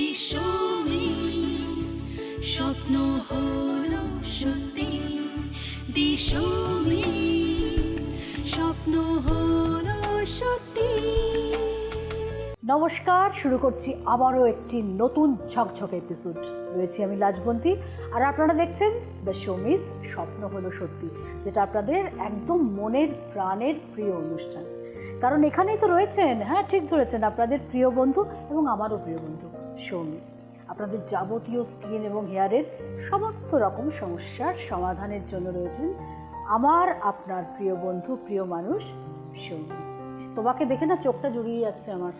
দিশমিস স্বপ্ন হলো সত্যি দিশমিস স্বপ্ন সত্যি। নমস্কার, শুরু করছি আবারও একটি নতুন ঝকঝকে এপিসোড রয়েছি আমি লাজবন্তী, আর আপনারা দেখছেন দ্য শোমিস স্বপ্ন হলো সত্যি, যেটা আপনাদের একদম মনের প্রাণের প্রিয় অনুষ্ঠান। কারণ এখানেই তো রয়েছেন হ্যাঁ ঠিক ধরেছেন, আপনাদের প্রিয় বন্ধু এবং আমারও প্রিয় বন্ধু। সৌমি আপনাদের যাবতীয় স্কিন এবং হেয়ারের সমস্ত রকম সমস্যার সমাধানের জন্য রয়েছেন আমার আপনার প্রিয় বন্ধু, প্রিয় মানুষ সৌমি তোমাকে দেখে না চোখটা জুড়িয়ে যাচ্ছে আমার।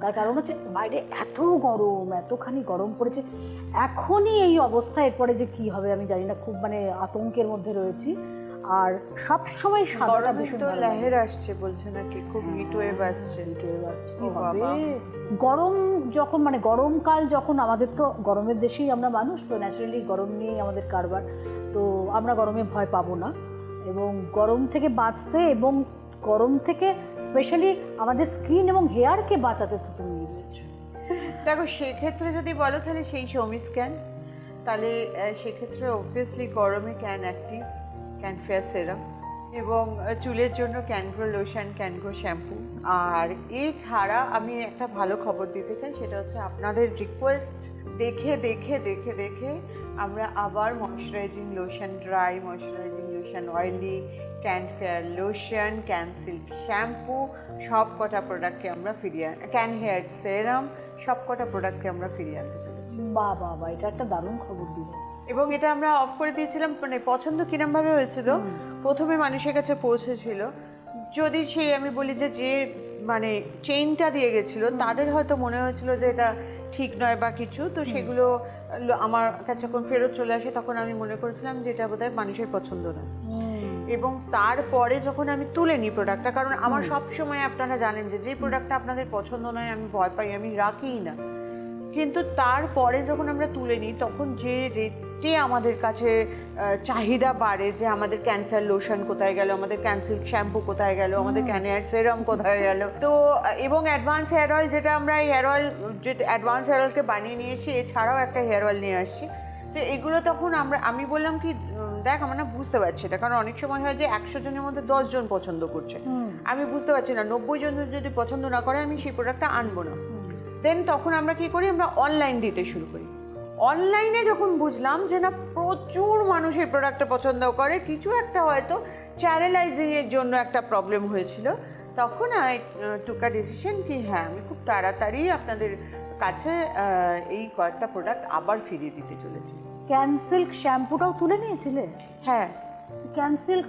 তার কারণ হচ্ছে বাইরে এত গরম, এতখানি গরম পড়েছে। এখনই এই অবস্থা এরপরে যে কি হবে আমি জানি না, খুব মানে আতঙ্কের মধ্যে রয়েছি। আর সব সময় সাদাটা গরমে ভীষণ তো। লেহের আসছে বলছে নাকি খুব হিট ওয়েভ আসছে। চলে আসছে। কি হবে? গরম যখন মানে গরমকাল যখন আমাদের তো গরমের দেশেই আমরা মানুষ তো ন্যাচারালি গরম নিয়েই আমাদের কারবার। তো আমরা গরমে ভয় পাবো না। এবং গরম থেকে বাঁচতে এবং গরম থেকে স্পেশালি আমাদের স্কিন এবং হেয়ারকে বাঁচাতে তো তুমি দেখো সেক্ষেত্রে যদি বলো তাহলে সেই সমিস ক্যান তাহলে সেক্ষেত্রে অবভিয়াসলি গরমে can active can fair serum এবং চুলের জন্য ক্যানগ্রো লোশন ক্যানগ্রো শ্যাম্পু। আর এছাড়া আমি একটা ভালো খবর দিতে চাই, সেটা হচ্ছে আপনাদের রিকোয়েস্ট দেখে দেখে দেখে দেখে আমরা আবার moisturising lotion dry moisturising lotion oily can fair lotion can silk shampoo সব কটা প্রোডাক্টকে আমরা ফিরিয়ে ক্যান হেয়ার সেরাম সব কটা প্রোডাক্টকে আমরা ফিরিয়ে আনতে চলেছি। বা বাবা এটা একটা দারুণ খবর দিল এবং এটা আমরা অফ করে দিয়েছিলাম মানে পছন্দ কিরম ভাবে হয়েছিল প্রথমে মানুষের কাছে পৌঁছেছিল। যদি সেই আমি বলি যে যে মানে চেইনটা দিয়ে গেছিল তাদের হয়তো মনে হয়েছিল যে এটা ঠিক নয় বা কিছু তো সেগুলো আমার কাছে যখন ফেরত চলে আসে তখন আমি মনে করেছিলাম যে এটা বোধহয় মানুষের পছন্দ না এবং তারপরে যখন আমি তুলে নিই প্রোডাক্টটা কারণ আমার সব সময় আপনারা জানেন যে যে প্রোডাক্টটা আপনাদের পছন্দ নয় আমি ভয় পাই আমি রাখিই না। কিন্তু তারপরে যখন আমরা তুলে নিই তখন যে রেটে আমাদের কাছে চাহিদা বাড়ে যে আমাদের ক্যান্সার লোশন কোথায় গেল আমাদের ক্যান্সিল শ্যাম্পু কোথায় গেল আমাদের ক্যানিয়ার সেরাম কোথায় গেল। তো এবং অ্যাডভান্স হেয়ার অয়েল যেটা আমরা এই হেয়ার অয়েল যে অ্যাডভান্স হেয়ার অয়েলকে বানিয়ে নিয়ে এসেছি এছাড়াও একটা হেয়ার অয়েল নিয়ে আসছি। তো এগুলো তখন আমরা আমি বললাম কি দেখ আমরা না বুঝতে পারছি এটা কারণ অনেক সময় হয় যে একশো জনের মধ্যে জন পছন্দ করছে। আমি বুঝতে পারছি না নব্বই জন যদি পছন্দ না করে আমি সেই প্রোডাক্টটা আনব না। দেন তখন আমরা কি করি আমরা অনলাইন দিতে শুরু করি। অনলাইনে যখন বুঝলাম যে না প্রচুর মানুষ এই প্রোডাক্টটা পছন্দ করে কিছু একটা হয়তো চ্যানেলাইজিংয়ের জন্য একটা প্রবলেম হয়েছিল তখন আই টুকা ডিসিশন কি হ্যাঁ আমি খুব তাড়াতাড়ি আপনাদের কাছে এই কয়েকটা প্রোডাক্ট আবার ফিরিয়ে দিতে চলেছি। ক্যানসিল্ক শ্যাম্পুটাও তুলে নিয়েছিলে? হ্যাঁ। ক্যানসিল্ক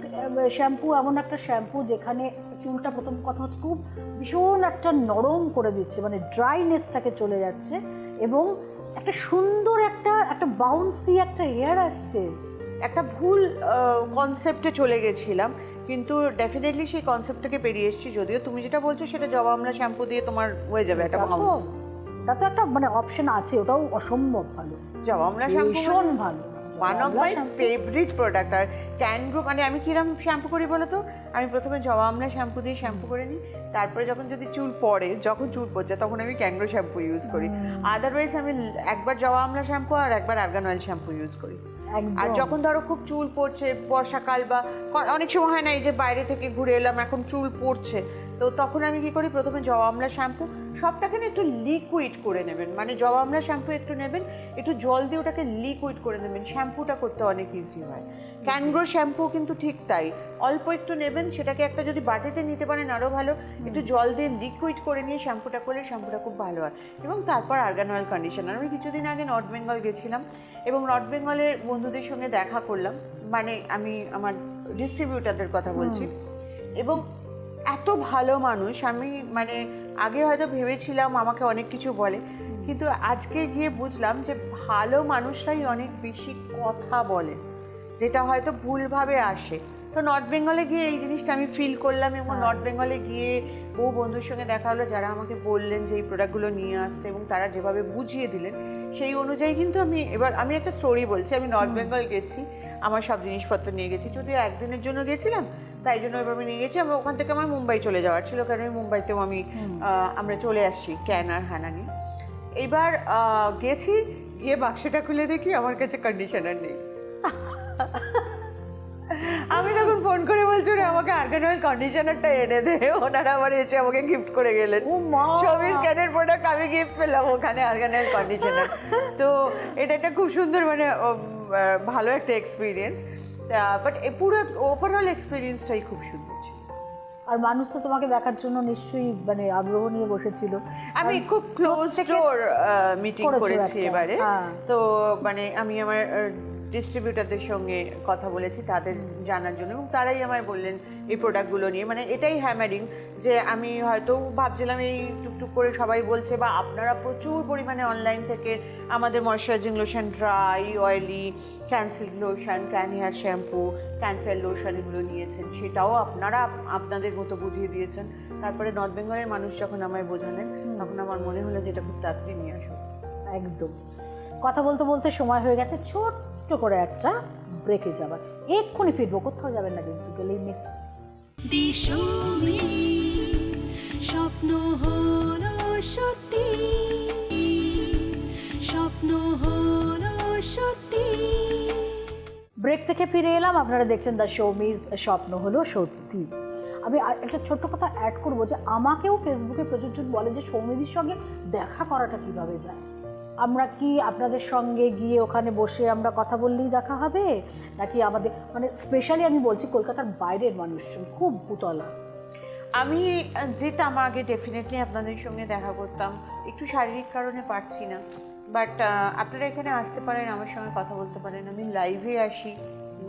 শ্যাম্পু এমন একটা শ্যাম্পু যেখানে চুলটা প্রথম কথা হচ্ছে খুব ভীষণ একটা নরম করে দিচ্ছে মানে ড্রাইনেসটাকে চলে যাচ্ছে এবং একটা সুন্দর একটা একটা বাউন্সি একটা এয়ার আসছে। একটা ভুল কনসেপ্টে চলে গেছিলাম কিন্তু ডেফিনেটলি সেই কনসেপ্ট থেকে বেরিয়ে এসেছি যদিও। তুমি যেটা বলছো সেটা জবা আমলা শ্যাম্পু দিয়ে তোমার হয়ে যাবে একটা বাউন্স তাতে একটা মানে অপশন আছে ওটাও অসম্ভব ভালো। জবা আমলা শ্যাম্পু ভীষণ ভালো। One of my favourite product R can grow মানে আমি কিরম শ্যাম্পু করি বলো তো আমি প্রথমে জবা আমলা শ্যাম্পু দিয়ে শ্যাম্পু করে নিই। তারপরে যখন যদি চুল পড়ে যখন চুল পড়ছে তখন আমি ক্যানগ্রো শ্যাম্পু ইউজ করি। আদারওয়াইজ আমি একবার জবা আমলা শ্যাম্পু আর একবার আর্গান অয়েল শ্যাম্পু ইউজ করি। আর যখন ধরো খুব চুল পড়ছে বর্ষাকাল বা অনেক সময় হয় না এই যে বাইরে থেকে ঘুরে এলাম এখন চুল পড়ছে তো তখন আমি কি করি? প্রথমে জবা আমলা শ্যাম্পু সবটাকে না একটু লিকুইড করে নেবেন। মানে জবা আমলা শ্যাম্পু একটু নেবেন একটু জল দিয়ে ওটাকে লিকুইড করে নেবেন। শ্যাম্পুটা করতে অনেক ইজি হয়। ক্যানগ্রো শ্যাম্পু কিন্তু ঠিক তাই। অল্প একটু নেবেন সেটাকে একটা যদি বাটিতে নিতে পারেন আরও ভালো। একটু জল দিয়ে লিকুইড করে নিয়ে শ্যাম্পুটা করলে শ্যাম্পুটা খুব ভালো হয়। এবং তারপর আর্গান অয়েল কন্ডিশনার আমি কিছুদিন আগে নর্থ বেঙ্গল গেছিলাম এবং নর্থ বেঙ্গলের বন্ধুদের সঙ্গে দেখা করলাম। মানে আমি আমার ডিস্ট্রিবিউটারদের কথা বলছি। এবং এত ভালো মানুষ। আমি মানে আগে হয়তো ভেবেছিলাম আমাকে অনেক কিছু বলে কিন্তু আজকে গিয়ে বুঝলাম যে ভালো মানুষরাই অনেক বেশি কথা বলে যেটা হয়তো ভুলভাবে আসে। তো নর্থ বেঙ্গলে গিয়ে এই জিনিসটা আমি ফিল করলাম এবং নর্থ বেঙ্গলে গিয়ে বহু বন্ধুর সঙ্গে দেখা হলো যারা আমাকে বললেন যে এই প্রোডাক্টগুলো নিয়ে আসতে এবং তারা যেভাবে বুঝিয়ে দিলেন সেই অনুযায়ী কিন্তু আমি এবার আমি একটা স্টোরি বলছি। আমি নর্থ বেঙ্গল গেছি আমার সব জিনিসপত্র নিয়ে গেছি। যদিও একদিনের জন্য গেছিলাম তাই জন্য এবার আমি নিয়ে গেছি। আমরা ওখান থেকে আমার মুম্বাই চলে যাওয়ার ছিল কারণ আমি মুম্বাইতেও আমি আমরা চলে আসছি ক্যান আর হ্যানা নিয়ে। এইবার গেছি গিয়ে বাক্সটা খুলে দেখি আমার কাছে কন্ডিশনার নেই। আমি তখন ফোন করে বলছি রে আমাকে আর্গান অয়েল কন্ডিশনারটা এনে দে। ওনারা আবার এসে আমাকে গিফট করে গেলেন! চব্বিশ ক্যানের প্রোডাক্ট আমি গিফট পেলাম ওখানে আর্গান অয়েল কন্ডিশনার তো এটা একটা খুব সুন্দর মানে ভালো একটা এক্সপিরিয়েন্স বাট পুরো ওভারঅল এক্সপিরিয়েন্সটাই খুব সুন্দর ছিল। আর মানুষ তো তোমাকে দেখার জন্য নিশ্চয়ই মানে আগ্রহ নিয়ে বসেছিল। আমি খুব ক্লোজ ডোর মিটিং করেছি এবারে। হ্যাঁ। তো মানে আমি আমার ডিস্ট্রিবিউটারদের সঙ্গে কথা বলেছি তাদের জানার জন্য। এবং তারাই আমায় বললেন এই প্রোডাক্টগুলো নিয়ে। মানে এটাই হ্যামারিং যে আমি হয়তো ভাবছিলাম এই টুকটুক করে সবাই বলছে বা আপনারা প্রচুর পরিমাণে অনলাইন থেকে আমাদের moisturising lotion dry oily cancel lotion can hair shampoo can fair lotion এগুলো নিয়েছেন। সেটাও আপনারা আপনাদের মতো বুঝিয়ে দিয়েছেন। তারপরে নর্থ বেঙ্গলের মানুষ যখন আমায় বোঝালেন তখন আমার মনে হলো যে এটা খুব তাড়াতাড়ি নিয়ে আসা একদম। কথা বলতে বলতে সময় হয়ে গেছে ছোট্ট করে একটা ব্রেকে যাবার। এক্ষুনি ফিরবো কোথাও যাবেন না কিন্তু গেলেই মিস স্বপ্ন সত্যি। স্বপ্ন সত্যি। ব্রেক থেকে ফিরে এলাম, আপনারা দেখছেন দ্য শো মিজ স্বপ্ন হলো সত্যি। আমি একটা ছোট্ট কথা অ্যাড করব যে, আমাকেও ফেসবুকে প্রচুর জন বলে যে সৌমিদির সঙ্গে দেখা করাটা কীভাবে যায়? আমরা কি আপনাদের সঙ্গে গিয়ে ওখানে বসে আমরা কথা বললেই দেখা হবে? নাকি আমাদের মানে স্পেশালি আমি বলছি কলকাতার বাইরের মানুষজন খুব ভূতলা। আমি যেতাম আগে ডেফিনেটলি আপনাদের সঙ্গে দেখা করতাম। একটু শারীরিক কারণে পারছি না। বাট আপনারা এখানে আসতে পারেন আমার সঙ্গে কথা বলতে পারেন। আমি লাইভে আসি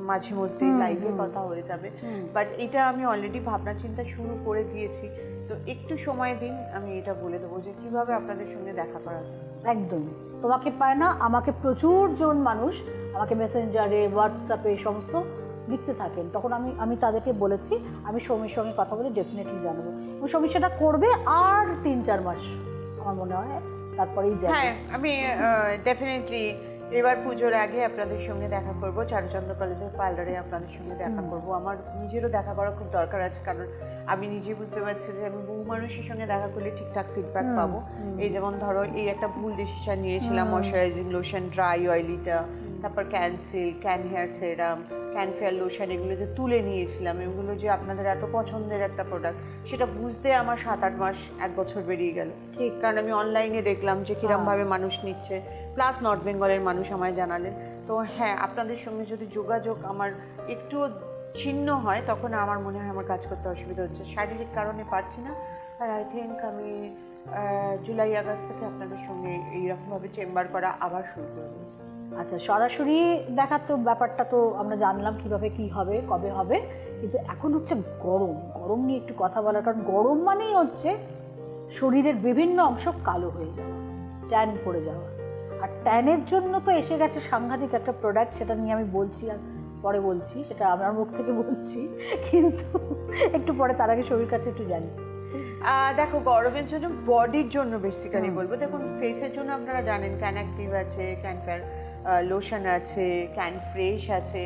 মাঝে মধ্যে লাইভে কথা হয়ে যাবে। বাট এটা আমি অলরেডি ভাবনা চিন্তা শুরু করে দিয়েছি। তো একটু সময় দিন আমি এটা বলে দেবো যে কীভাবে আপনাদের সঙ্গে দেখা করা যায়। একদম। তোমাকে পায় না আমাকে প্রচুর জন মানুষ আমাকে মেসেঞ্জারে হোয়াটসঅ্যাপে সমস্ত লিখতে থাকেন। তখন আমি আমি তাদেরকে বলেছি আমি সৌমির সঙ্গে কথা বলে ডেফিনেটলি জানাব। এবং সৌমি সেটা করবে আর তিন চার মাস আমার মনে হয় তারপরেই যাবে। হ্যাঁ আমি ডেফিনেটলি এবার পুজোর আগে আপনাদের সঙ্গে দেখা করব। চারুচন্দ্র কলেজের পার্লারে আপনাদের সঙ্গে দেখা করব। আমার নিজেরও দেখা করা খুব দরকার আছে কারণ আমি নিজে বুঝতে পারছি যে আমি বহু মানুষের সঙ্গে দেখা করলে ঠিকঠাক ফিডব্যাক পাবো। এই যেমন ধরো এই একটা ভুল ডিসিশন নিয়েছিলাম ময়শ্চারাইজিং লোশন ড্রাই অয়েলিটা তারপর ক্যানসিল can hair serum can fair lotion এগুলো যে তুলে নিয়েছিলাম এগুলো যে আপনাদের এত পছন্দের একটা প্রোডাক্ট সেটা বুঝতে আমার সাত আট মাস এক বছর বেরিয়ে গেল। ঠিক। কারণ আমি অনলাইনে দেখলাম যে কিরমভাবে মানুষ নিচ্ছে। প্লাস নর্থ বেঙ্গলের মানুষ আমায় জানালেন। তো হ্যাঁ আপনাদের সঙ্গে যদি যোগাযোগ আমার একটু ছিন্ন হয়, তখন আমার মনে হয় আমার কাজ করতে অসুবিধা হচ্ছে। শারীরিক কারণে পারছি না, আর আই থিঙ্ক আমি জুলাই আগস্ট থেকে আপনাদের সঙ্গে এইরকমভাবে চেম্বার করা আবার শুরু করব। আচ্ছা সরাসরি দেখার তো ব্যাপারটা তো আমরা জানলাম কীভাবে কি হবে, কবে হবে, কিন্তু এখন হচ্ছে গরম। গরম নিয়ে একটু কথা বলার, কারণ গরম মানেই হচ্ছে শরীরের বিভিন্ন অংশ কালো হয়ে যাওয়া ট্যান পড়ে যাওয়া। আর ট্যানের জন্য তো এসে গেছে সাংঘাতিক একটা প্রোডাক্ট সেটা নিয়ে আমি বলছি আর পরে বলছি সেটা আমার মুখ থেকে বলছি কিন্তু একটু পরে তার আগে শরীর কাছে একটু জানি। দেখো গরমের জন্য বডির জন্য বেসিক্যালি বলব। দেখুন ফেসের জন্য আপনারা জানেন ক্যান অ্যাক্টিভ আছে ক্যান ফেয়ার লোশন আছে ক্যান ফ্রেশ আছে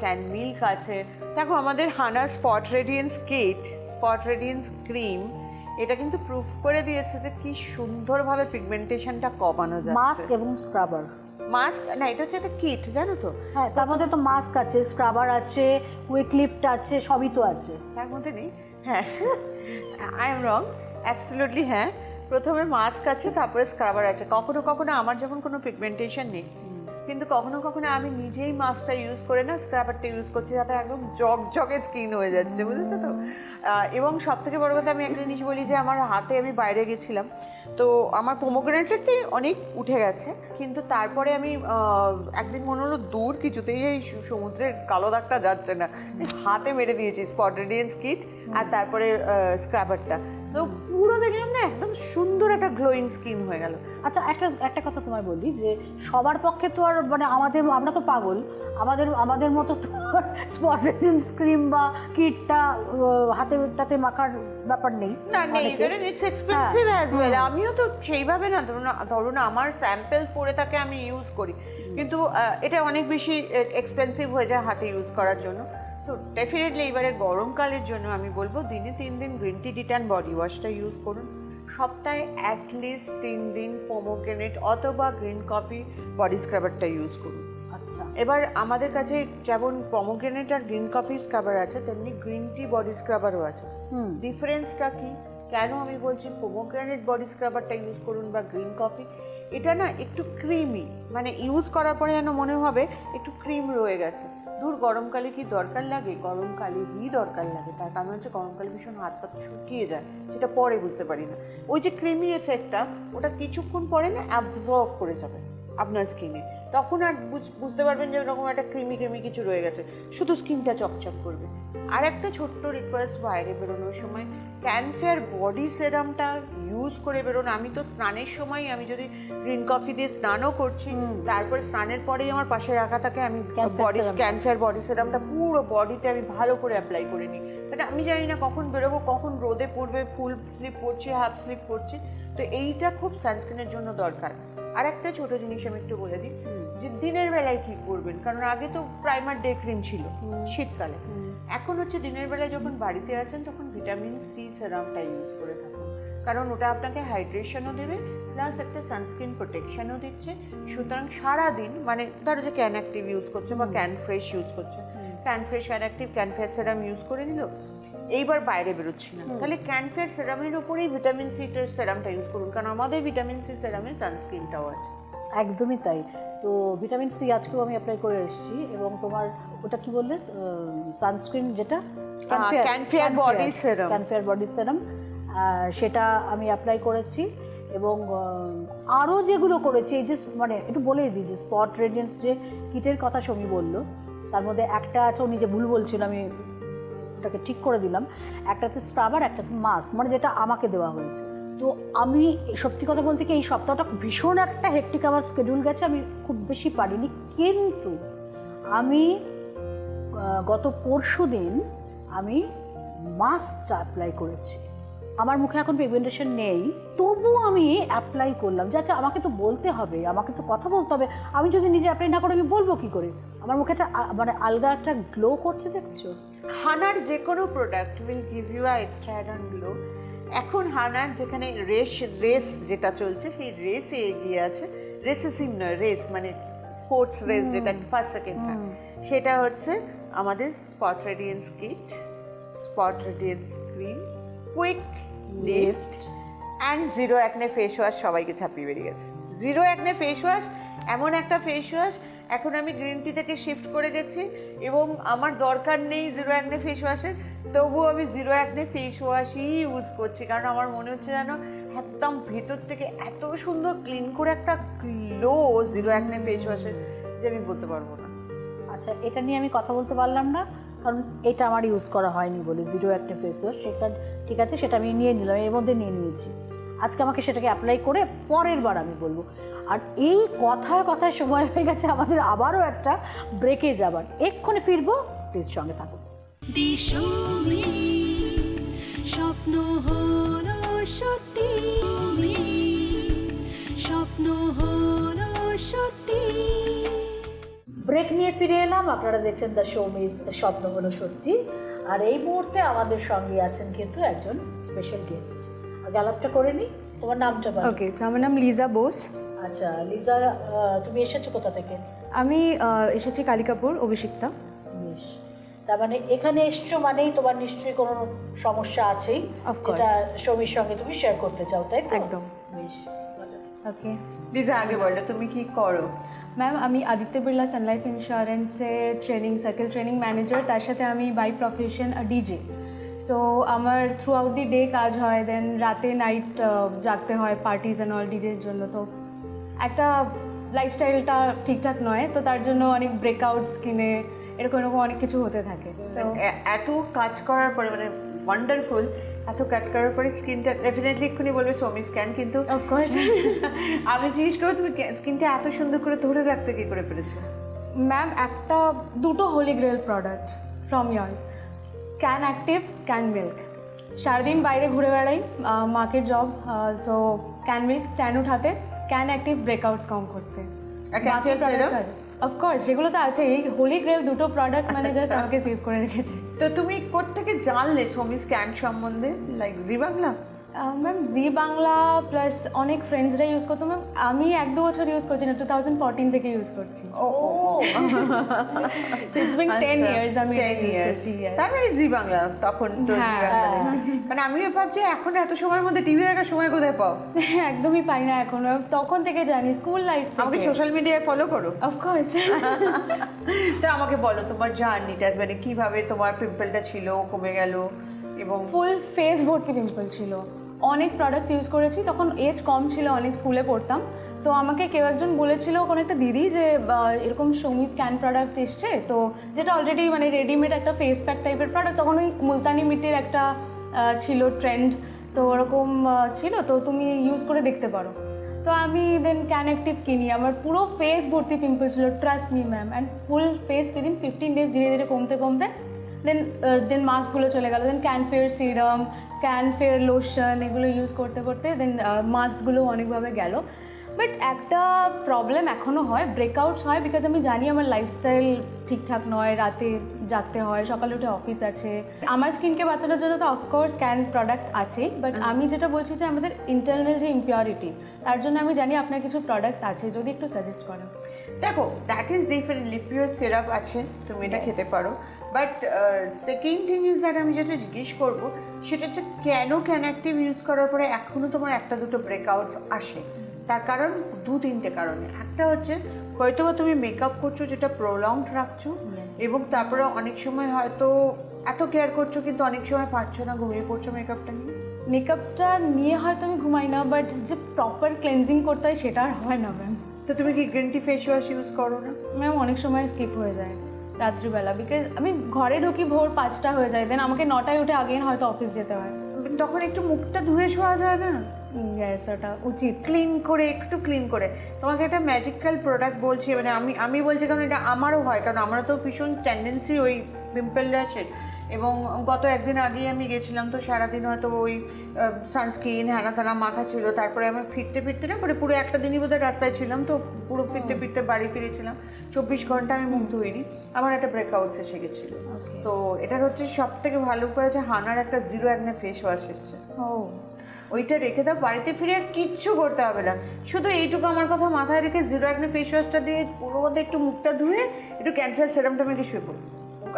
ক্যান মিল্ক আছে। দেখো আমাদের হানা spot radiance kit spot radiance cream এটা কিন্তু প্রুফ করে দিয়েছে যে কি সুন্দরভাবে পিগমেন্টেশনটা কমানো যায় মাস্ক এবং স্ক্রাবার মাস্ক না এটা হচ্ছে একটা কিট জানো তো? হ্যাঁ তার মধ্যে তো মাস্ক আছে স্ক্রাবার আছে উইক লিফট আছে সবই তো আছে। তার মধ্যে নেই? হ্যাঁ আই এম রং অ্যাবসলিউটলি হ্যাঁ। প্রথমে মাস্ক আছে তারপরে স্ক্রাবার আছে। কখনো কখনো আমার যখন কোনো পিগমেন্টেশন নেই কিন্তু কখনো কখনো আমি নিজেই মাস্কটা ইউজ করে না স্ক্রাবারটা ইউজ করছি যাতে একদম জগ জগে স্কিন হয়ে যাচ্ছে বুঝেছ তো? এবং সব থেকে বড় কথা আমি একটা জিনিস বলি যে আমার হাতে আমি বাইরে গেছিলাম তো আমার পোমোগ্রেনেটেরটাই অনেক উঠে গেছে। কিন্তু তারপরে আমি একদিন মনে হলো দূর, কিছুতেই এই সমুদ্রের কালো দাগটা যাচ্ছে না। হাতে মেরে দিয়েছি স্পট রেডিয়েন্স কিট আর তারপরে স্ক্রাবারটা তো পুরো দেখলাম না একদম সুন্দর একটা গ্লোয়িং স্কিন হয়ে গেল। আচ্ছা একটা একটা কথা তোমায় বলি যে সবার পক্ষে তো আর মানে আমাদের আমরা তো পাগল। আমাদের আমাদের মতো তো স্পট ক্রিম বা কিটটা হাতে টাতে মাখার ব্যাপার নেই। না নেই ইটস এক্সপেন্সিভ অ্যাজ ওয়েল আমিও তো সেইভাবে না ধরুন ধরুন আমার স্যাম্পেল পরে থাকে আমি ইউজ করি। কিন্তু এটা অনেক বেশি এক্সপেন্সিভ হয়ে যায় হাতে ইউজ করার জন্য। তো ডেফিনেটলি এবারে গরমকালের জন্য আমি বলব দিনে তিন দিন গ্রিন টি ডিটান বডি ওয়াশটা ইউজ করুন। সপ্তাহে অ্যাটলিস্ট তিন দিন পোমোগ্রেনেট অথবা গ্রিন কফি বডি স্ক্রাবারটা ইউজ করুন। আচ্ছা। এবার আমাদের কাছে যেমন পমোগ্রেনেট আর গ্রিন কফি স্ক্রাবার আছে তেমনি গ্রিন টি বডি স্ক্রাবারও আছে। হুম। ডিফারেন্সটা কি? কেন আমি বলছি পোমোগ্রেনেট বডি স্ক্রাবারটা ইউজ করুন বা গ্রিন কফি এটা না একটু ক্রিমি মানে ইউজ করার পরে যেন মনে হবে একটু ক্রিম রয়ে গেছে। দূর গরমকালে কি দরকার লাগে? গরমকালে কি দরকার লাগে? তার কারণ হচ্ছে গরমকালে ভীষণ হাত পাতা শুকিয়ে যায়, সেটা পরে বুঝতে পারি না। ওই যে ক্রিমি এফেক্টটা ওটা কিছুক্ষণ পরে না অ্যাবজর্ভ করে যাবে আপনার স্কিনে তখন আর বুঝ- বুঝতে পারবেন যে ওরকম একটা ক্রিমি ক্রিমি কিছু রয়ে গেছে। শুধু স্কিনটা চকচক করবে। আর একটা ছোট্ট রিকোয়েস্ট বাইরে বেরোনোর সময় ক্যানফেয়ার বডি সেরামটা ইউজ করে বেরোন। আমি তো স্নানের সময় আমি যদি গ্রিন কফি দিয়ে স্নানও করছি তারপরে স্নানের পরেই আমার পাশে রাখা থাকে আমি বডি ক্যানফেয়ার বডি সেরামটা পুরো বডিতে আমি ভালো করে অ্যাপ্লাই করে নিই। বাট আমি জানি না কখন বেরোবো কখন রোদে পড়বে ফুল স্লিপ পড়ছি হাফ স্লিপ পড়ছি। তো এইটা খুব সানস্ক্রিনের জন্য দরকার। আর একটা ছোট জিনিস আমি একটু বলে দিই যে দিনের বেলায় কি করবেন? কারণ আগে তো প্রাইমার ডে ক্রিম ছিল শীতকালে। এখন হচ্ছে দিনের বেলায় যখন বাড়িতে আছেন তখন ভিটামিন সি সেরামটা ইউজ করে থাকুন। কারণ ওটা আপনাকে হাইড্রেশনও দেবে প্লাস একটা সানস্ক্রিন প্রোটেকশনও দিচ্ছে। সুতরাং সারাদিন মানে ধরো যে ক্যান অ্যাক্টিভ ইউজ করছে বা ক্যান ফ্রেশ ইউজ করছে। Can Fresh Can Active Canfair serum use করে দিল এইবার বাইরে বেরোচ্ছি না। তাহলে ক্যানফেয়ার সেরামের উপরেই ভিটামিন সি সেরামটা ইউজ করুন কারণ আমাদের ভিটামিন সি সেরামের সানস্ক্রিনটাও আছে। একদমই তাই। তো ভিটামিন সি আজকেও আমি অ্যাপ্লাই করে এসেছি এবং তোমার ওটা কি বললে? সানস্ক্রিন যেটা? Canfair body serum। Canfair body serum সেটা আমি অ্যাপ্লাই করেছি এবং আরও যেগুলো করেছি এই যে মানে একটু বলেই দিই যে স্পট রেডিয়েন্স যে কিটের কথা সমী বলল তার মধ্যে একটা আছে উনি যে ভুল বলছিল আমি ওটাকে ঠিক করে দিলাম। একটাতে স্ক্রাবার একটাতে মাস্ক মানে যেটা আমাকে দেওয়া হয়েছে। তো আমি সত্যি কথা বলতে কি এই সপ্তাহটা ভীষণ একটা হেক্টিক আমার স্কেডিউল গেছে, আমি খুব বেশি পারিনি। কিন্তু আমি গত পরশু দিন আমি মাস্কটা অ্যাপ্লাই করেছি। আমার মুখে এখন পিগমেন্টেশন নেই। তবু আমি অ্যাপ্লাই করলাম। যে আচ্ছা আমাকে তো বলতে হবে আমাকে তো কথা বলতে হবে। আমি যদি নিজে অ্যাপ্লাই না করে আমি বলব কি করে? আমার মুখে একটা মানে আলগা একটা গ্লো করছে দেখছ? হানার যে কোনো product will give you a extra add glow এখন হানার যেখানে রেস রেস যেটা চলছে সেই রেসে এগিয়ে আছে। রেসেসিভ নয় রেস মানে স্পোর্টস রেস যেটা ফার্স্ট সেকেন্ড থার্ড সেটা হচ্ছে আমাদের spot radiance kit spot radiance cream quick lift and zero acne face wash সবাইকে ছাপিয়ে বেরিয়ে গেছে। জিরো অ্যাকনে ফেস ওয়াশ এমন একটা ফেস ওয়াশ এখন আমি গ্রিন টি থেকে শিফট করে গেছি এবং আমার দরকার নেই জিরো অ্যাকনে ফেস ওয়াশের তবুও আমি জিরো অ্যাকনে ফেস ওয়াশই ইউজ করছি, কারণ আমার মনে হচ্ছে যেন একদম ভেতর থেকে এত সুন্দর ক্লিন করে একটা গ্লো জিরো অ্যাকনে ফেস ওয়াশের যে আমি বলতে পারব না। আচ্ছা এটা নিয়ে আমি কথা বলতে পারলাম না। কারণ এটা আমার ইউজ করা হয়নি বলে জিরো একটা ফেস ওয়াশ সেটা ঠিক আছে, সেটা আমি নিয়ে নিলাম, এর মধ্যে নিয়ে নিয়েছি। আজকে আমাকে সেটাকে অ্যাপ্লাই করে পরের বার আমি বলব। আর এই কথায় কথায় সময় হয়ে গেছে, আমাদের আবারও একটা ব্রেকে যাবার এক্ষুনি ফিরবো প্লিজ সঙ্গে থাকুন। স্বপ্ন হলো সত্যি স্বপ্ন হলো সত্যি। ব্রেক নিয়ে ফিরে এলাম। আপনারা দেখছেন দ্য শো মিস স্বপ্ন হলো সত্যি। আর এই মুহূর্তে আমাদের সঙ্গে আছেন কিন্তু একজন স্পেশাল গেস্ট গ্যালাপটা করে নি তোমার নামটা বলো। ওকে আমার নাম লিজা বোস। আচ্ছা লিজা তুমি এসেছ কোথা থেকে? আমি এসেছি কালিকাপুর অভিষিক্তা। বেশ। তার মানে এখানে এসছো মানেই তোমার নিশ্চয়ই কোনো সমস্যা আছেই. যেটা সৌমির সঙ্গে তুমি শেয়ার করতে চাও তাই তো? একদম। বেশ ভালো। ওকে লিজা আগে বলো তুমি কি করো? ম্যাম আমি আদিত্য বিড়লা সানলাইফ ইন্স্যুরেন্সের ট্রেনিং সার্কেল ট্রেনিং ম্যানেজার তার সাথে আমি বাই প্রফেশন ডিজে সো আমার থ্রু আউট দি ডে কাজ হয় দেন রাতে নাইট জাগতে হয় পার্টিজ অ্যান্ড অল ডিজের জন্য। তো একটা লাইফস্টাইলটা ঠিকঠাক নয়, তো তার জন্য অনেক ব্রেকআউটস কিনে, এরকম এরকম অনেক কিছু হতে থাকে। সো এত কাজ করার পরে মানে ওয়ান্ডারফুল এত কাজ করার পরে স্কিনটা ডেফিনেটলি এক্ষুনি বলবে সৌমি স্ক্যান কিন্তু আমি জিজ্ঞেস করব তুমি স্কিনটা এত সুন্দর করে ধরে রাখতে কি করে পেরেছ? ম্যাম একটা দুটো holy grail product from years can active can milk সারাদিন বাইরে ঘুরে বেড়াই মাকের job so can milk tan উঠাতে ক্যান অ্যাক্টিভ ব্রেকআউটস কম করতে। Serum? অফকোর্স সেগুলো তো আছে এই হোলি গ্রেল দুটো প্রোডাক্ট মানে জাস্ট আচ্ছা। আমাকে সেভ করে রেখেছে। তো তুমি কোত্থেকে জানলে সোমি স্ক্যান সম্বন্ধে? Like Zee Bangla ma'am Zee Bangla plus অনেক ফ্রেন্ডসরা ইউজ করতো। ম্যাম আমি এক দু বছর ইউজ করছি না টু থাউজেন্ড ফোরটিন থেকে ইউজ করছি। ও ও ইটস বিন টেন ইয়ার্স আমি টেন ইয়ার্স তার মানে জি বাংলা তখন তো হ্যাঁ। মানে আমিও ভাবছি এখন এত সময়ের মধ্যে টিভি দেখার সময় কোথায় পাও? একদমই পাই না এখন তখন থেকে জানি স্কুল লাইফ আমাকে সোশ্যাল মিডিয়ায় ফলো করো। অফকোর্স তো আমাকে বলো তোমার জার্নিটা মানে কীভাবে তোমার পিম্পলটা ছিল কমে গেল এবং ফুল ফেস ভর্তি পিম্পল ছিল। অনেক প্রোডাক্টস ইউজ করেছি। তখন এজ কম ছিল, অনেক স্কুলে পড়তাম। তো আমাকে কেউ একজন বলেছিল, কোনো একটা দিদি যে এরকম সৌমি স্ক্যান প্রোডাক্ট এসছে। তো যেটা অলরেডি মানে রেডিমেড একটা ফেস প্যাক টাইপের প্রোডাক্ট তখন ওই মুলতানি মিটির একটা ছিল ট্রেন্ড তো ওরকম ছিল। তো তুমি ইউজ করে দেখতে পারো। তো আমি দেন ক্যান অ্যাক্টিভ কিনি। আমার পুরো ফেস ভর্তি পিম্পল ছিল trust me ma'am and full face within fifteen days ধীরে ধীরে কমতে কমতে দেন দেন মাস্কগুলো চলে গেল। দেন ক্যানফেয়ার সিরাম ক্যানফেয়ার লোশন এগুলো ইউজ করতে করতে দেন মাস্কগুলো অনেকভাবে গেল। বাট একটা প্রবলেম এখনও হয় ব্রেকআউটস হয় বিকজ আমি জানি আমার লাইফস্টাইল ঠিকঠাক নয় রাতে জাগতে হয় সকালে উঠে অফিস আছে। আমার স্কিনকে বাঁচানোর জন্য তো অফকোর্স ক্যান প্রোডাক্ট আছেই বাট আমি যেটা বলছি যে আমাদের ইন্টারনাল যে ইম্পিউরিটি তার জন্য আমি জানি আপনার কিছু প্রোডাক্টস আছে যদি একটু সাজেস্ট করেন। দেখো that is differently pure syrup আছে তুমি এটা খেতে পারো। But second thing is that আমি যেটা জিজ্ঞেস করব সেটা হচ্ছে কেন ক্যান অ্যাক্টিভ ইউজ করার পরে এখনও তোমার একটা দুটো ব্রেকআউটস আসে? তার কারণ দু তিনটে কারণে। একটা হচ্ছে হয়তো বা তুমি মেকআপ করছ যেটা প্রলংড রাখছো এবং তারপরে অনেক সময় হয়তো এত কেয়ার করছ কিন্তু অনেক সময় পারছ না ঘুমিয়ে পড়ছো মেকআপটা নিয়ে। মেকআপটা নিয়ে হয়তো আমি ঘুমাই না বাট যে প্রপার ক্লেনজিং করতে হয় সেটা আর হয় না ম্যাম তো তুমি কি green tea face wash use করো না? ম্যাম অনেক সময় স্কিপ হয়ে যায়। রাত্রিবেলা বিকজ আমি ঘরে ঢুকি ভোর পাঁচটা হয়ে যায় দেন আমাকে নটায় উঠে আগেই হয়তো অফিস যেতে হয়। তখন একটু মুখটা ধুয়ে শোয়া যায় না? গ্যাস ওটা উচিত। ক্লিন করে একটু ক্লিন করে। তোমাকে একটা ম্যাজিক্যাল প্রোডাক্ট বলছি মানে আমি আমি বলছি কারণ এটা আমারও হয় কারণ আমারও তো ভীষণ টেন্ডেন্সি ওই পিম্পল র্যাশের এবং গত একদিন আগেই আমি গেছিলাম তো সারাদিন হয়তো ওই সানস্ক্রিন হ্যানা ত্যানা মাখা ছিল তারপরে আমি ফিরতে ফিরতে না পরে পুরো একটা দিনই বোধহয় রাস্তায় ছিলাম তো পুরো ফিরতে ফিরতে বাড়ি ফিরেছিলাম। চব্বিশ ঘণ্টা আমি মুখ ধুইনি। আমার একটা ব্রেকআউট এসে গেছিল। তো এটার হচ্ছে সব থেকে ভালো করে হচ্ছে হানার একটা জিরো একটা ফেস ওয়াশ এসছে। ও। ওইটা রেখে দাও বাড়িতে ফিরে আর কিচ্ছু করতে হবে না। শুধু এইটুকু আমার কথা মাথায় রেখে জিরো একনে ফেস ওয়াশটা দিয়ে পুরো মধ্যে একটু মুখটা ধুয়ে একটু ক্যান্সার সেরামটা মেখে শুয়ে পড়ো।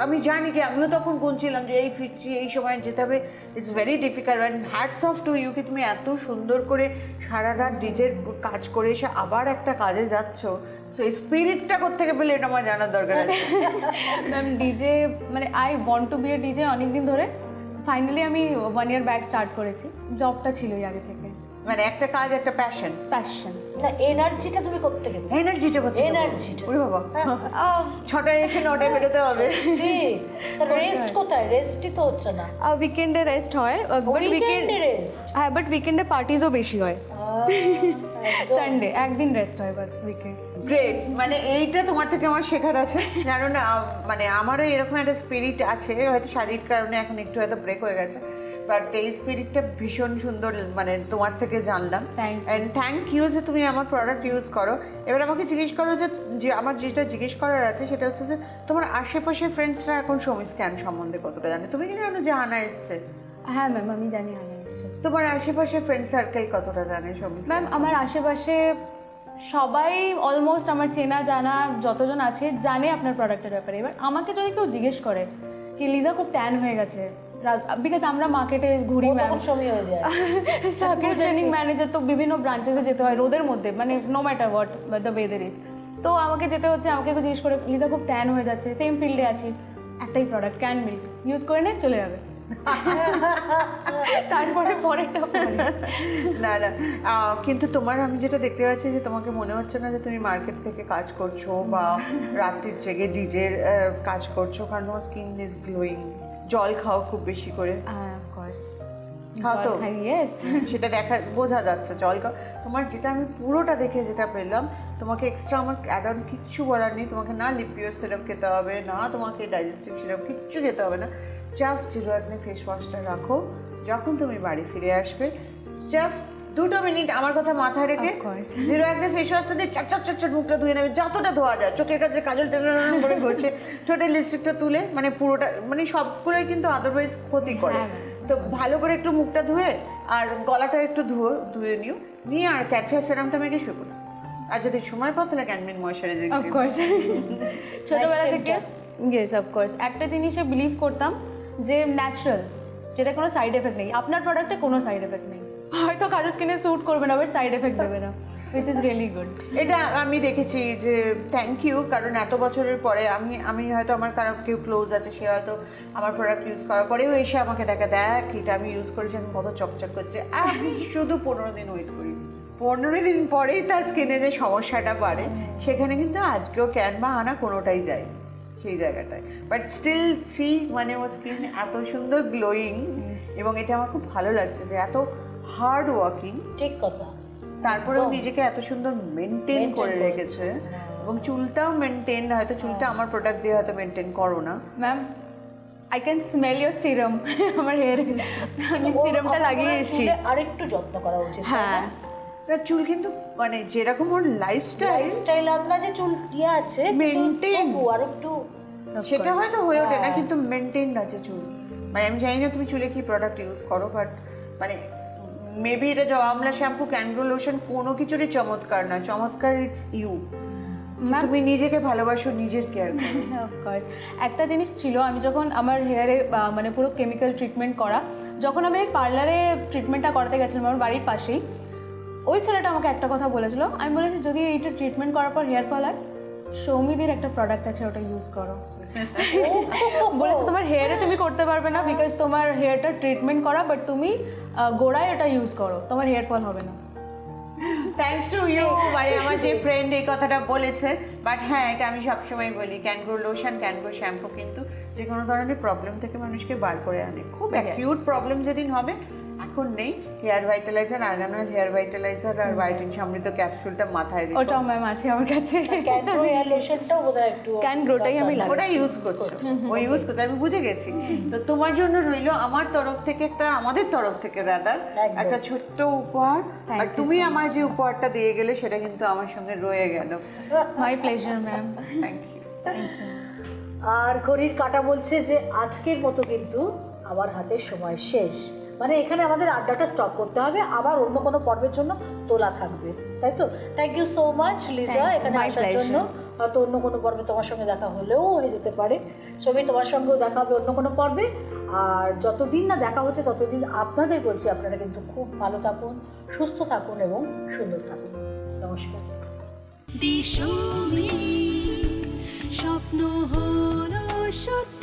আমি জানি কি আমিও তখন গুনছিলাম যে এই ফিরছি এই সময় যেতে হবে। It's very difficult and hats off to you কি তুমি এত সুন্দর করে সারা রাত ডিজের কাজ করে এসে আবার একটা কাজে যাচ্ছ। সো এই স্পিরিটটা কোথেকে পেলে এটা আমার জানার দরকার আছে? ম্যাম ডিজে মানে I want to be a DJ অনেকদিন ধরে। ফাইনালি আমি ওয়ান ইয়ার ব্যাক স্টার্ট করেছি। জবটা ছিলই আগে থেকে। মানে একটা কাজ একটা প্যাশন প্যাশন না এনার্জিটা তুমি করতে গেলে এনার্জিটা করতে Energy-টা। ওরে বাবা। ছটায় এসে নটায় বেরোতে হবে। রেস্ট কোথায়? রেস্টই তো হচ্ছে না। উইকেন্ডে রেস্ট হয় বাট উইকেন্ডে রেস্ট হ্যাঁ বাট উইকেন্ডে পার্টিজও বেশি হয়। সানডে একদিন রেস্ট হয় বাস উইকেন্ড গ্রেট মানে এইটা তোমার থেকে আমার শেখার আছে। জানো না মানে আমারও এরকম একটা স্পিরিট আছে হয়তো শারীরিক কারণে এখন একটু হয়তো ব্রেক হয়ে গেছে বাট এই স্পিরিটটা ভীষণ সুন্দর মানে তোমার থেকে জানলাম। অ্যান্ড থ্যাংক ইউ যে তুমি আমার প্রোডাক্ট ইউজ করো। এবার আমাকে জিজ্ঞেস করো যে যে আমার যেটা জিজ্ঞেস করার আছে সেটা হচ্ছে যে তোমার আশেপাশে ফ্রেন্ডসরা এখন সমি স্ক্যান সম্বন্ধে কতটা জানে? তুমি কি জানো যে হানা এসছে? হ্যাঁ ম্যাম আমি জানি আগে এসছে। তোমার আশেপাশে ফ্রেন্ড সার্কেল কতটা জানে সমি ম্যাম আমার আশেপাশে সবাই অলমোস্ট আমার চেনা জানা যতজন আছে জানে আপনার প্রোডাক্টের ব্যাপারে। এবার আমাকে যদি কেউ জিজ্ঞেস করে কি লিজা খুব ট্যান হয়ে গেছে বিকজ আমরা মার্কেটে ঘুরি সময় হয়ে যায়। ট্রেনিং ম্যানেজার তো বিভিন্ন ব্রাঞ্চেসে যেতে হয় রোদের মধ্যে মানে no matter what the weather is তো আমাকে যেতে হচ্ছে আমাকে কেউ জিজ্ঞেস করে লিজা খুব ট্যান হয়ে যাচ্ছে সেম ফিল্ডে আছি একটাই প্রোডাক্ট ক্যান মিল্ক ইউজ করে নে চলে যাবে। তারপরে পরেরটা পরে। না না কিন্তু তোমার আমি যেটা দেখতে পাচ্ছি যে তোমাকে মনে হচ্ছে না যে তুমি মার্কেট থেকে কাজ করছ বা রাত্রির জেগে ডিজের কাজ করছ কারণ তোমার স্কিন ইজ গ্লোয়িং জল খাও খুব বেশি করে। হ্যাঁ অফ কোর্স খাও তো? ইয়েস সেটা দেখা বোঝা যাচ্ছে জল খাও। তোমার যেটা আমি পুরোটা দেখে যেটা পেলাম তোমাকে এক্সট্রা আমার অ্যাড অন কিচ্ছু বলার নেই। তোমাকে না লিপিও সিরাপ খেতে হবে না তোমাকে ডাইজেস্টিভ সিরাপ কিচ্ছু খেতে হবে না। জাস্ট জিরো একনে ফেস ওয়াশটা রাখো। যখন তুমি বাড়ি ফিরে আসবে জাস্ট দুটো মিনিট আমার কথা মাথায় রেখে জিরো একটা ফেস ওয়াশটা দিয়ে চার চার চার মুখটা ধুয়ে নেবে। যতটা ধোয়া যায় চোখের কাছে কাজল করে ঘষে ঠোঁটের লিপস্টিকটা তুলে মানে পুরোটা মানে সবগুলোই কিন্তু আদারওয়াইজ ক্ষতি করে। হ্যাঁ, তো ভালো করে একটু মুখটা ধুয়ে আর গলাটা একটু ধুয়ে ধুয়ে নিও। নিয়ে আর ক্যাটফেয়ার সেরামটা মেখে শুয়ে পড়ো। আর যদি সময় পাও তাহলে ক্যানমিন ময়শ্চারাইজিং অফকোর্স ছোটবেলা থেকে ইয়েস অফকোর্স একটা জিনিসে বিলিভ করতাম যে ন্যাচারাল যেটা কোনো সাইড এফেক্ট নেই। আপনার প্রোডাক্টে কোনো সাইড এফেক্ট নেই। হয়তো কারোর স্কিনে স্যুট করবে না বাট সাইড এফেক্ট দেবে না উইচ ইজ রিয়েলি গুড এটা আমি দেখেছি যে থ্যাংক ইউ কারণ এত বছরের পরে আমি আমি হয়তো আমার কারও কেউ ক্লোজ আছে সে হয়তো আমার প্রোডাক্ট ইউজ করার পরেও এসে আমাকে দেখা দেখ এটা আমি ইউজ করেছি আমি কত চকচক করছে। আমি শুধু পনেরো দিন ওয়েট করি। পনেরো দিন পরেই তার স্কিনে যে সমস্যাটা বাড়ে সেখানে কিন্তু আজকেও ক্যানভা আনা কোনোটাই যায় সেই জায়গাটায়। বাট স্টিল সি মানে ওর স্কিন এত সুন্দর গ্লোয়িং এবং এটা আমার খুব ভালো লাগছে যে এত হার্ড ওয়ার্কিং ঠিক কথা। তারপরেও নিজেকে এত সুন্দর মেনটেন করে রেখেছে। এবং চুলটাও মেনটেন হয়তো চুলটা আমার প্রোডাক্ট দিয়ে হয়তো মেনটেন করো না। Ma'am I can smell your serum আমার হেয়ারে আমি সিরামটা লাগিয়ে এসেছি। আরেকটু যত্ন করা উচিত হ্যাঁ। না, চুল কিন্তু মানে যেরকম ওর লাইফস্টাইল লাইফস্টাইল আপনার যে চুল ইয়ে আছে Maintain. আর একটু সেটা হয়তো হয়ে ওঠে না হ্যাঁ। কিন্তু মেনটেন আছে চুল। মানে আমি জানি না তুমি চুলে কি প্রোডাক্ট ইউজ করো বাট মানে মেবি এটা আমলা শ্যাম্পু ক্যান্ড্রো লোশন কোনো কিছুরই চমৎকার না। চমৎকার ইটস ইউ তুমি নিজেকে ভালোবাসো নিজের কেয়ার করো। অফকোর্স একটা জিনিস ছিল আমি যখন আমার হেয়ারে মানে পুরো কেমিক্যাল ট্রিটমেন্ট করা যখন আমি পার্লারে ট্রিটমেন্টটা করাতে গেছিলাম আমার বাড়ির পাশেই ওই ছেলেটা আমাকে একটা কথা বলেছিল। আমি বলেছি যদি এইটা ট্রিটমেন্ট করার পর হেয়ার ফল হয় সৌমিদির একটা প্রোডাক্ট আছে ওটা ইউজ করো। বলেছে তোমার হেয়ারে তুমি করতে পারবে না বিকজ তোমার হেয়ারটা ট্রিটমেন্ট করা বাট তুমি গোড়ায় ওটা ইউজ করো তোমার হেয়ার ফল হবে না। থ্যাংকস টু ইউ মানে আমার যে ফ্রেন্ড এই কথাটা বলেছে বাট হ্যাঁ এটা আমি সবসময় বলি ক্যানগ্রো লোশন ক্যানগ্রো শ্যাম্পু কিন্তু যে কোনো ধরনের প্রবলেম থেকে মানুষকে বার করে আনে। খুব অ্যাকিউট প্রবলেম যেদিন হবে এখন নেই হেয়ার ভাইটালাইজার আর্গানার হেয়ার ভাইটালাইজার আর ভাইটিন সমৃদ্ধ ক্যাপসুলটা মাথায় রেখো। ওটাও ম্যাম আছে আমার কাছে। হেয়ার লোশনটাও বোধহয় একটু ক্যান গ্রোটাই আমি লাগাই ওটা ইউজ করছ? ও ইউজ করতে আমি বুঝে গেছি। তো তোমার জন্য রইল আমার তরফ থেকে একটা আমাদের তরফ থেকে রাদার একটা ছোট্ট উপহার। আর তুমি আমার যে উপহারটা দিয়ে গেলে সেটা কিন্তু আমার সঙ্গে রয়ে গেল। My pleasure ma'am thank you আর ঘড়ির কাটা বলছে যে আজকের মতো কিন্তু আমার হাতে সময় শেষ। মানে এখানে আমাদের আড্ডাটা স্টপ করতে হবে। আবার অন্য কোনো পর্বের জন্য তোলা থাকবে। তাই তো? Thank you so much Liza এখানে আসার জন্য। হয়তো অন্য কোনো পর্বে তোমার সঙ্গে দেখা হলেও হয়ে যেতে পারে। ছবি তোমার সঙ্গেও দেখা হবে অন্য কোনো পর্বে। আর যতদিন না দেখা হচ্ছে ততদিন আপনাদের বলছি আপনারা কিন্তু খুব ভালো থাকুন সুস্থ থাকুন এবং সুন্দর থাকুন। নমস্কার। স্বপ্ন হলো সত্যি।